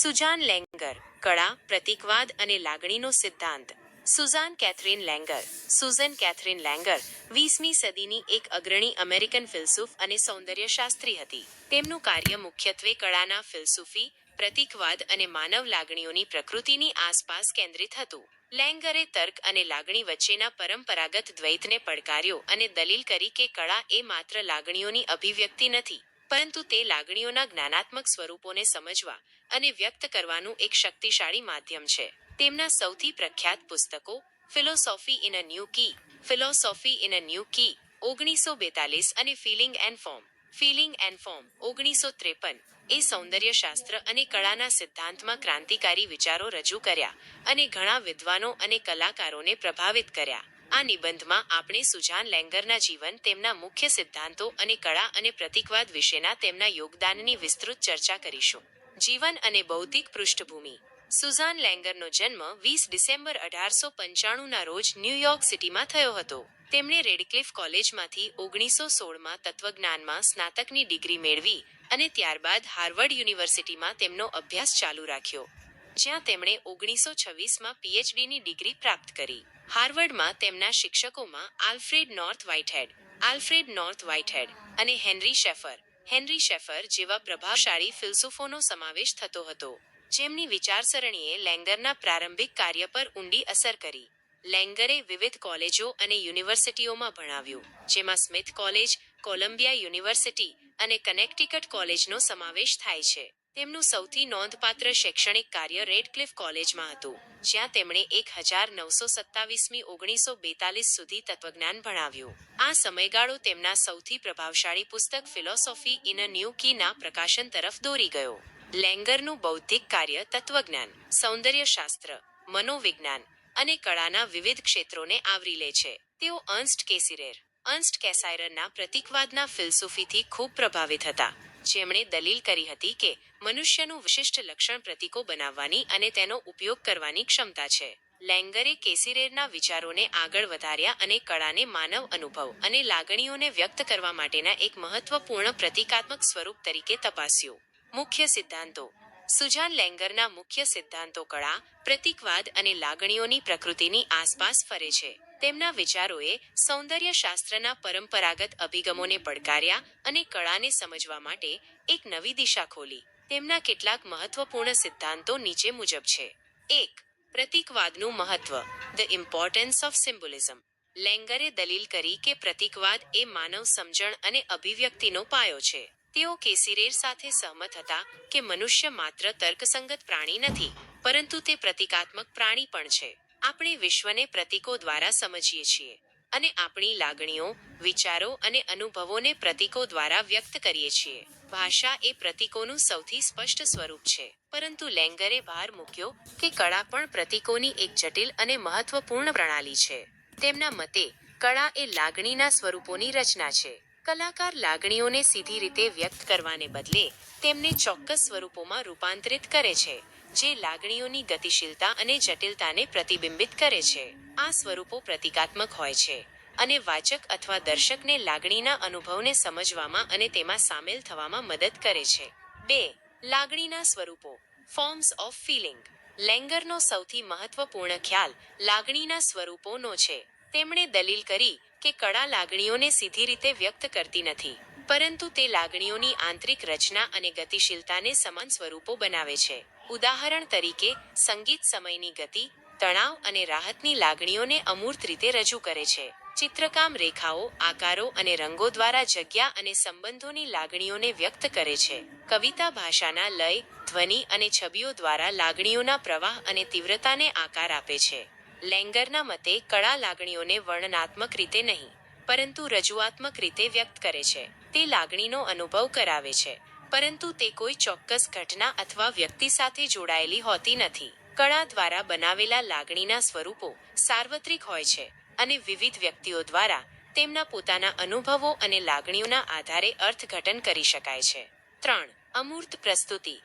સુજાન લેંગર, કળા, પ્રતિકવાદ અને લાગણીનો સિદ્ધાંત. Susanne Katherine Langer. Susanne Katherine Langer વીસમી સદીની એક અગ્રણી અમેરિકન ફિલસૂફ અને સૌંદર્યશાસ્ત્રી હતી. તેમનું કાર્ય મુખ્યત્વે કળાના ફિલસૂફી, પ્રતિકવાદ અને માનવ લાગણીઓની પ્રકૃતિની આસપાસ કેન્દ્રિત હતું. લેંગરે તર્ક અને લાગણી વચ્ચેના પરંપરાગત દ્વૈતને પડકાર્યો અને દલીલ કરી કે કળા એ માત્ર લાગણીઓની અભિવ્યક્તિ નથી, પરંતુ તે લાગણીઓના જ્ઞાનાત્મક સ્વરૂપોને સમજવા અને વ્યક્ત કરવાનું એક શક્તિશાળી માધ્યમ છે. તેમના સૌથી પ્રખ્યાત પુસ્તકો philosophy in a new key philosophy in a new key ઓગણીસો બેતાલીસ અને feeling and form feeling and form ઓગણીસો ત્રેપન, એ સૌંદર્યશાસ્ત્ર અને કળાના સિદ્ધાંતમાં ક્રાંતિકારી વિચારો રજૂ કર્યા અને ઘણા વિદ્વાનો અને કલાકારોને પ્રભાવિત કર્યા. આ નિબંધમાં આપણે સુજાન લેંગરના જીવન, તેમના મુખ્ય સિદ્ધાંતો અને કળા અને પ્રતિકવાદ વિશેના તેમના યોગદાનની વિસ્તૃત ચર્ચા કરીશું. જીવન અને બૌદ્ધિક પૃષ્ઠભૂમિ. સુઝાન લેંગરનો જન્મ વીસ ડિસેમ્બર અઢારસો પંચાણુંના રોજ ન્યૂયોર્ક સિટીમાં થયો હતો. તેમણે રેડક્લિફ કોલેજમાંથી ઓગણીસો સોળમાં તત્વજ્ઞાનમાં સ્નાતકની ડિગ્રી મેળવી અને ત્યારબાદ હાર્વર્ડ યુનિવર્સિટીમાં તેમનો અભ્યાસ ચાલુ રાખ્યો. જ્યાં તેમણે ઓગણીસો છવ્વીસમાં પીએચડીની ડિગ્રી પ્રાપ્ત કરી. હાર્વર્ડમાં તેમના શિક્ષકોમાં Alfred North Whitehead, Alfred North Whitehead અને હેનરી શેફર હેનરી શેફર જેવા પ્રભાવશાળી ફિલસૂફોનો સમાવેશ થતો હતો, જેમની વિચારસરણીએ લેંગરના પ્રારંભિક કાર્ય પર ઊંડી અસર કરી. લેંગરે વિવિધ કોલેજો અને યુનિવર્સિટીઓમાં ભણાવ્યું, જેમાં સ્મિથ કોલેજ, કોલંબિયા યુનિવર્સિટી અને કનેક્ટિકટ કોલેજનો સમાવેશ થાય છે. તેમનું સૌથી નોંધપાત્ર શૈક્ષણિક કાર્ય રેડક્લિફ કોલેજમાં હતું, જ્યાં તેમણે એક હજાર નવસો સત્તાવીસમી ઓગણીસો બેતાલીસ સુધી તત્વજ્ઞાન ભણાવ્યું. આ સમયગાળો તેમના સૌથી પ્રભાવશાળી પુસ્તક ફિલોસોફી ઇન અ ન્યૂ કીના પ્રકાશન તરફ દોરી ગયો. લેંગરનું બૌદ્ધિક કાર્ય તત્વજ્ઞાન, સૌંદર્યશાસ્ત્ર, મનોવિજ્ઞાન અને કળાના વિવિધ ક્ષેત્રોને આવરી લે છે. તેઓ અન્સ્ટ કેસિરેર અન્સ્ટ કેસાયરના પ્રતિકવાદના ફિલસુફીથી ખૂબ પ્રભાવિત હતા. જેમણે દલીલ કરી હતી કે મનુષ્યનું વિશિષ્ટ લક્ષણ પ્રતીકો બનાવવાની અને તેનો ઉપયોગ કરવાની ક્ષમતા છે. લેંગરે કેસિરેરના વિચારોને આગળ વધાર્યા અને કળાને માનવ અનુભવ અને લાગણીઓને વ્યક્ત કરવા માટેના એક મહત્વપૂર્ણ પ્રતીકાત્મક સ્વરૂપ તરીકે તપાસ્યું. મુખ્ય સિદ્ધાંતો. સુજાન લેંગરના મુખ્ય સિદ્ધાંતો કળા, પ્રતિકવાદ અને લાગણીઓની પ્રકૃતિની આસપાસ ફરે છે. તેમના વિચારોએ સૌંદર્યશાસ્ત્રના પરંપરાગત અભિગમોને પડકાર્યા અને કળાને સમજવા માટે એક નવી દિશા ખોલી. તેમના કેટલાક મહત્વપૂર્ણ સિદ્ધાંતો નીચે મુજબ છે. એક, પ્રતીકવાદનું મહત્વ ધ ઇમ્પોર્ટન્સ ઓફ સિમ્બોલિઝમ લેંગરે દલીલ કરી કે પ્રતીકવાદ એ માનવ સમજણ અને અભિવ્યક્તિનો પાયો છે. તેઓ કેસિરેર સાથે સહમત હતા કે મનુષ્ય માત્ર તર્કસંગત પ્રાણી નથી, પરંતુ તે પ્રતીકાત્મક પ્રાણી પણ છે. આપણે વિશ્વને પ્રતીકો દ્વારા સમજીએ છીએ અને આપણી લાગણીઓ, વિચારો અને અનુભવોને પ્રતીકો દ્વારા વ્યક્ત કરીએ છીએ. ભાષા એ પ્રતીકોનું સૌથી સ્પષ્ટ સ્વરૂપ છે. પરંતુ લેંગરે ભાર મૂક્યો કે કળા પણ પ્રતીકોની એક જટિલ અને મહત્વપૂર્ણ પ્રણાલી છે. તેમના મતે, કળા એ લાગણીના સ્વરૂપોની રચના છે. કલાકાર લાગણીઓને સીધી રીતે વ્યક્ત કરવાને બદલે તેમને ચોક્કસ સ્વરૂપોમાં રૂપાંતરિત કરે છે. જે લાગણીઓની ગતિશીલતા અને જટિલતાને પ્રતિબિંબિત કરે છે. આ સ્વરૂપો પ્રતિકાત્મક હોય છે અને વાચક અથવા દર્શકને લાગણીના અનુભવને સમજવામાં અને તેમાં સામેલ થવામાં મદદ કરે છે. બે, લાગણીના સ્વરૂપો ફોર્મ્સ ઓફ ફિલિંગ લેંગરનો સૌથી મહત્વપૂર્ણ ખ્યાલ લાગણીના સ્વરૂપોનો છે. તેમણે દલીલ કરી કે કળા લાગણીઓને સીધી રીતે વ્યક્ત કરતી નથી, પરંતુ તે લાગણીઓની આંતરિક રચના અને ગતિશીલતાને સમાન સ્વરૂપો બનાવે છે. ઉદાહરણ તરીકે, સંગીત સમયની ગતિ, તણાવ અને રાહતની લાગણીઓને અમૂર્ત રીતે રજૂ કરે છે. ચિત્રકામ રેખાઓ, આકારો અને રંગો દ્વારા જગ્યા અને સંબંધોની લાગણીઓને વ્યક્ત કરે છે. કવિતા ભાષાના લય, ધ્વનિ અને છબીઓ દ્વારા લાગણીઓના પ્રવાહ અને તીવ્રતાને આકાર આપે છે. લેંગરના મતે, કળા લાગણીઓને વર્ણનાત્મક રીતે નહીં, પરંતુ રજૂઆત્મક રીતે વ્યક્ત કરે છે. તે લાગણીનો અનુભવ કરાવે છે. પરંતુ તે કોઈ ચોક્કસ ઘટના અથવા વ્યક્તિ સાથે જોડાયેલી હોતી નથી. કળા દ્વારા બનાવેલા લાગણીના સ્વરૂપો સાર્વત્રિક હોય છે અને વિવિધ વ્યક્તિઓ દ્વારા તેમના પોતાના અનુભવો અને લાગણીઓના આધારે અર્થઘટન કરી શકાય છે. ત્રણ, અમૂર્ત પ્રસ્તુતિ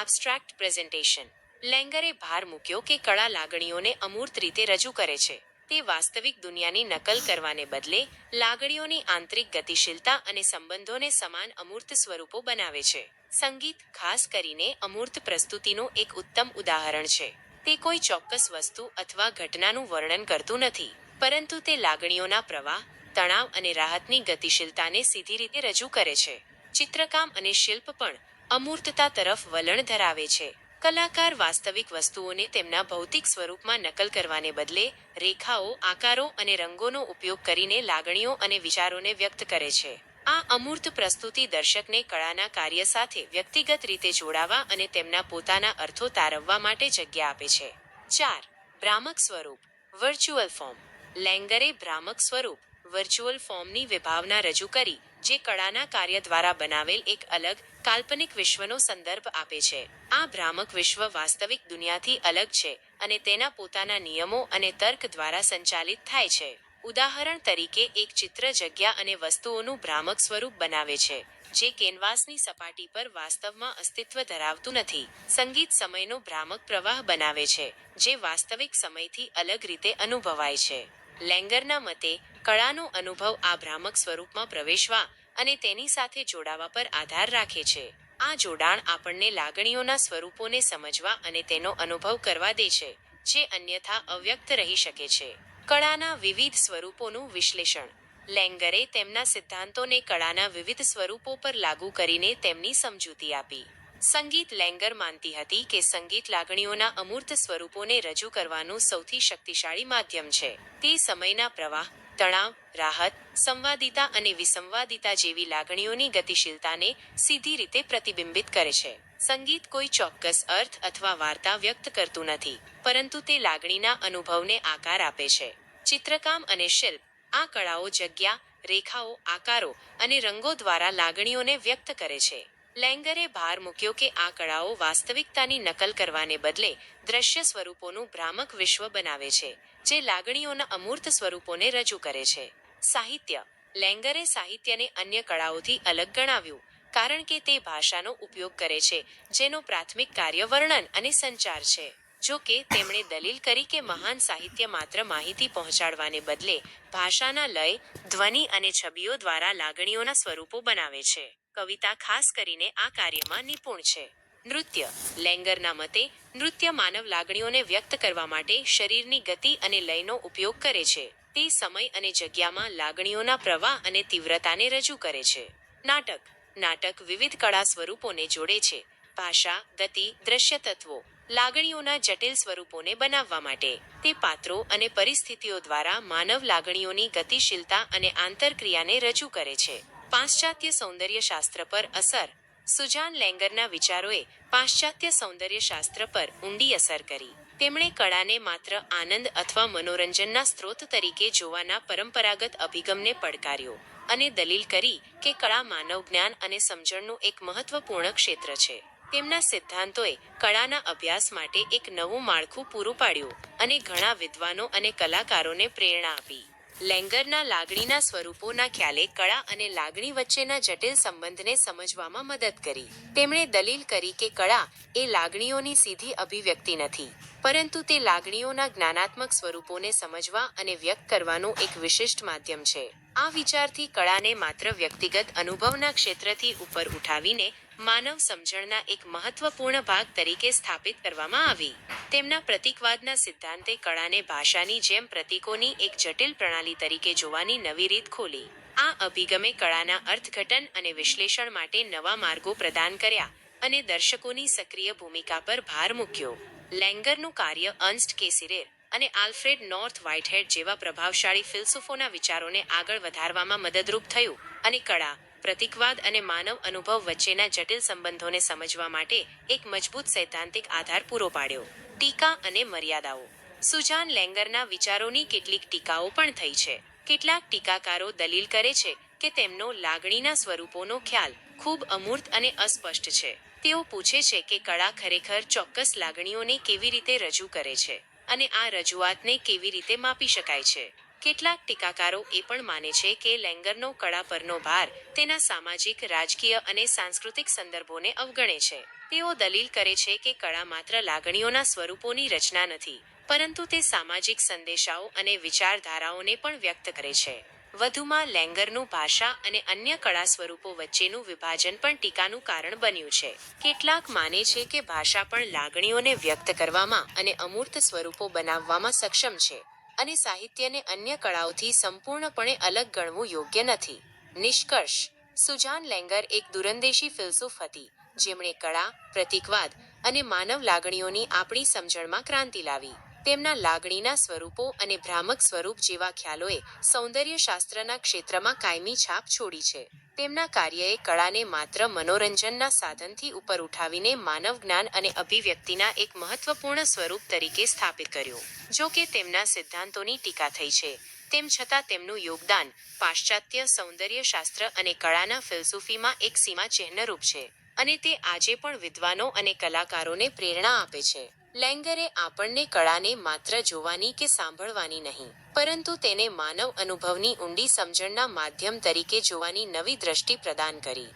એબ્સ્ટ્રેક્ટ પ્રેઝન્ટેશન લેંગરે ભાર મૂક્યો કે કળા લાગણીઓને અમૂર્ત રીતે રજૂ કરે છે. તે વાસ્તવિક દુનિયાની નકલ કરવાને બદલે લાગણીઓની આંતરિક ગતિશીલતા અને સંબંધોને સમાન અમૂર્ત સ્વરૂપો બનાવે છે. સંગીત, ખાસ કરીને અમૂર્ત પ્રસ્તુતિનું એક ઉત્તમ ઉદાહરણ છે. તે કોઈ ચોક્કસ વસ્તુ અથવા ઘટનાનું વર્ણન કરતું નથી, પરંતુ તે લાગણીઓના પ્રવાહ, તણાવ અને રાહતની ગતિશીલતાને સીધી રીતે રજૂ કરે છે. ચિત્રકામ અને શિલ્પ પણ અમૂર્તતા તરફ વલણ ધરાવે છે. કલાકાર વાસ્તવિક વસ્તુઓને તેમના ભૌતિક સ્વરૂપમાં નકલ કરવાને બદલે રેખાઓ, આકારો અને રંગોનો ઉપયોગ કરીને લાગણીઓ અને વિચારોને વ્યક્ત કરે છે. આ અમૂર્ત પ્રસ્તુતિ દર્શકને કળાના કાર્ય સાથે વ્યક્તિગત રીતે જોડાવા અને તેમના પોતાના અર્થો તારવવા માટે જગ્યા આપે છે. ચાર, ભ્રામક સ્વરૂપ. વર્ચ્યુઅલ ફોર્મ લેંગરે ભ્રામક સ્વરૂપ. વર્ચ્યુઅલ ફોર્મની વિભાવના રજૂ કરી, જે કળાના કાર્ય દ્વારા બનાવેલ એક અલગ, કાલ્પનિક વિશ્વનો સંદર્ભ આપે છે. આ ભ્રામક વિશ્વ વાસ્તવિક દુનિયાથી અલગ છે અને તેના પોતાના નિયમો અને તર્ક દ્વારા સંચાલિત થાય છે. ઉદાહરણ તરીકે, એક ચિત્ર જગ્યા અને વસ્તુઓનું ભ્રામક સ્વરૂપ બનાવે છે, જે કેનવાસની સપાટી પર વાસ્તવમાં અસ્તિત્વ ધરાવતું નથી. સંગીત સમયનો ભ્રામક પ્રવાહ બનાવે છે, જે વાસ્તવિક સમયથી અલગ રીતે અનુભવાય છે. લેંગરના મતે કળાનો અનુભવ આ ભ્રામક સ્વરૂપમાં પ્રવેશવા અને તેની સાથે જોડાવા પર આધાર રાખે છે. આ જોડાણ આપણને લાગણીઓના સ્વરૂપોને સમજવા અને તેનો અનુભવ કરવા દે છે, જે અન્યથા અવ્યક્ત રહી શકે છે. કળાના વિવિધ સ્વરૂપોનું વિશ્લેષણ. લેંગરે તેમના સિદ્ધાંતોને કળાના વિવિધ સ્વરૂપો પર લાગુ કરીને તેમની સમજૂતી આપી. સંગીત લેંગર માનતી હતી કે સંગીત લાગણીઓના અમૂર્ત સ્વરૂપોને રજૂ કરવાનું સૌથી શક્તિશાળી માધ્યમ છે. તે સમયના પ્રવાહ, તણાવ, રાહત, સંવાદિતા અને વિસંવાદિતા જેવી લાગણીઓની ગતિશીલતાને સીધી રીતે પ્રતિબિંબિત કરે છે. સંગીત કોઈ ચોક્કસ અર્થ અથવા વાર્તા વ્યક્ત કરતું નથી, પરંતુ તે લાગણીના અનુભવને આકાર આપે છે. ચિત્રકામ અને શિલ્પ, આ કળાઓ જગ્યા, રેખાઓ, આકારો અને રંગો દ્વારા લાગણીઓને વ્યક્ત કરે છે. લેંગરે ભાર મૂક્યો કે આ કળાઓ વાસ્તવિકતાની નકલ કરવાને બદલે દ્રશ્ય સ્વરૂપોનું ભ્રામક વિશ્વ બનાવે છે, જે લાગણીઓના અમૂર્ત સ્વરૂપોને રજૂ કરે છે. સાહિત્ય. લેંગરે સાહિત્યને અન્ય કળાઓથી અલગ ગણાવ્યું, કારણ કે તે ભાષાનો ઉપયોગ કરે છે, જેનો પ્રાથમિક કાર્ય વર્ણન અને સંચાર છે. જો કે, તેમણે દલીલ કરી કે મહાન સાહિત્ય માત્ર માહિતી પહોંચાડવાને બદલે ભાષાના લય, ધ્વનિ અને છબીઓ દ્વારા લાગણીઓના સ્વરૂપો બનાવે છે. કવિતા ખાસ કરીને આ કાર્યમાં નિપુણ છે. નૃત્ય. લેંગરના મતે, નૃત્ય માનવ લાગણીઓને વ્યક્ત કરવા માટે શરીરની ગતિ અને લયનો ઉપયોગ કરે છે. તે સમય અને જગ્યામાં લાગણીઓના પ્રવાહ અને તીવ્રતાને રજૂ કરે છે. નાટક. નાટક વિવિધ કળા સ્વરૂપોને જોડે છે. ભાષા, ગતિ, દ્રશ્ય તત્વો લાગણીઓના જટિલ સ્વરૂપોને બનાવવા માટે. તે પાત્રો અને પરિસ્થિતિઓ દ્વારા માનવ લાગણીઓની ગતિશીલતા અને આંતરક્રિયાને રજૂ કરે છે. પાશ્ચાત્ય સૌંદર્યશાસ્ત્ર પર અસર. સુજાન લેંગરના વિચારોએ પાશ્ચાત્ય સૌંદર્યશાસ્ત્ર પર ઊંડી અસર કરી. તેમણે કળાને માત્ર આનંદ અથવા મનોરંજનના સ્ત્રોત તરીકે જોવાના પરંપરાગત અભિગમને પડકાર્યો અને દલીલ કરી કે કળા માનવ જ્ઞાન અને સમજણનું એક મહત્વપૂર્ણ ક્ષેત્ર છે. તેમના સિદ્ધાંતોએ કળાના અભ્યાસ માટે એક નવું માળખું પૂરું પાડ્યું અને ઘણા વિદ્વાનો અને કલાકારોને પ્રેરણા આપી. લેંગરના લાગણીના સ્વરૂપોના ખ્યાલે કળા અને લાગણી વચ્ચેના જટિલ સંબંધને સમજવામાં મદદ કરી. તેમણે દલીલ કરી કે કળા એ લાગણીઓની સીધી અભિવ્યક્તિ નથી, પરંતુ તે લાગણીઓના જ્ઞાનાત્મક સ્વરૂપોને સમજવા અને વ્યક્ત કરવાનું એક વિશિષ્ટ માધ્યમ છે. આ વિચારથી કળાને માત્ર વ્યક્તિગત અનુભવના ક્ષેત્રથી ઉપર ઉઠાવીને માનવ સમજણના એક મહત્વપૂર્ણ ભાગ તરીકે સ્થાપિત કરવામાં આવી. તેમના પ્રતીકવાદના સિદ્ધાંતે કળાને ભાષાની જેમ પ્રતીકોની એક જટિલ પ્રણાલી તરીકે જોવાની નવી રીત ખોલી. આ અભિગમે કળાના અર્થઘટન અને વિશ્લેષણ માટે નવા માર્ગો પ્રદાન કર્યા અને દર્શકોની સક્રિય ભૂમિકા પર ભાર મૂક્યો. લેંગરનું કાર્ય અન્સ્ટ કેસિરેર અને આલ્ફ્રેડ નોર્થ વ્હાઇટહેડ જેવા પ્રભાવશાળી ફિલસૂફોના વિચારોને આગળ વધારવામાં મદદરૂપ થયું અને કળા પ્રતીકવાદ અને માનવ અનુભવ વચ્ચેના જટિલ સંબંધોને સમજવા માટે એક મજબૂત સૈદ્ધાંતિક આધાર પૂરો પાડ્યો. ટીકા અને મર્યાદાઓ. સુજાન લેંગરના વિચારોની કેટલીક ટીકાઓ પણ થઈ છે. કેટલાક ટીકાકારો દલીલ કરે છે કે તેમનો લાગણીના સ્વરૂપોનો ખ્યાલ ખૂબ અમૂર્ત અને અસ્પષ્ટ છે. તેઓ પૂછે છે કે કળા ખરેખર ચોક્કસ લાગણીઓને કેવી રીતે રજૂ કરે છે અને આ રજૂઆતને કેવી રીતે માપી શકાય છે. કેટલાક ટીકાકારો એ પણ માને છે કે લેંગરનો કળા પરનો ભાર તેના સામાજિક, રાજકીય અને સાંસ્કૃતિક સંદર્ભોને અવગણે છે. તેઓ દલીલ કરે છે કે કળા માત્ર લાગણીઓના સ્વરૂપોની રચના નથી, પરંતુ તે સામાજિક સંદેશાઓ અને વિચારધારાઓને પણ વ્યક્ત કરે છે. વધુમાં, લેંગરનું ભાષા અને અન્ય કળા સ્વરૂપો વચ્ચેનું વિભાજન પણ ટીકાનું કારણ બન્યું છે. કેટલાક માને છે કે ભાષા પણ લાગણીઓને વ્યક્ત કરવામાં અને અમૂર્ત સ્વરૂપો બનાવવામાં સક્ષમ છે. અને સાહિત્યને અન્ય કળાઓથી સંપૂર્ણપણે અલગ ગણવું યોગ્ય નથી. નિષ્કર્ષ, સુજાન લેંગર એક દૂરંદેશી ફિલસૂફ હતી, જેમણે કળા, પ્રતિકવાદ અને માનવ લાગણીઓની આપણી સમજણમાં ક્રાંતિ લાવી. તેમના લાગણીના સ્વરૂપો અને ભ્રામક સ્વરૂપ જેવા ખ્યાલોએ સૌંદર્યશાસ્ત્રના ક્ષેત્રમાં કાયમી છાપ છોડી છે. તેમના કાર્યએ કળાને માત્ર મનોરંજનના સાધનથી ઉપર ઉઠાવીને માનવ જ્ઞાન અને અભિવ્યક્તિના એક મહત્વપૂર્ણ સ્વરૂપ તરીકે સ્થાપિત કર્યું. જો કે તેમના સિદ્ધાંતોની ટીકા થઈ છે. તેમ છતાં તેમનું યોગદાન પાશ્ચાત્ય સૌંદર્યશાસ્ત્ર અને કળાના ફિલસૂફીમાં એક સીમા ચિહ્નરૂપ છે અને તે આજે પણ વિદ્વાનો અને કલાકારોને પ્રેરણા આપે છે. લેંગરે આપણને કળાને માત્ર જોવાની કે સાંભળવાની નહીં, પરંતુ તેને માનવ અનુભવની ઊંડી સમજણના માધ્યમ તરીકે જોવાની નવી દ્રષ્ટિ પ્રદાન કરી.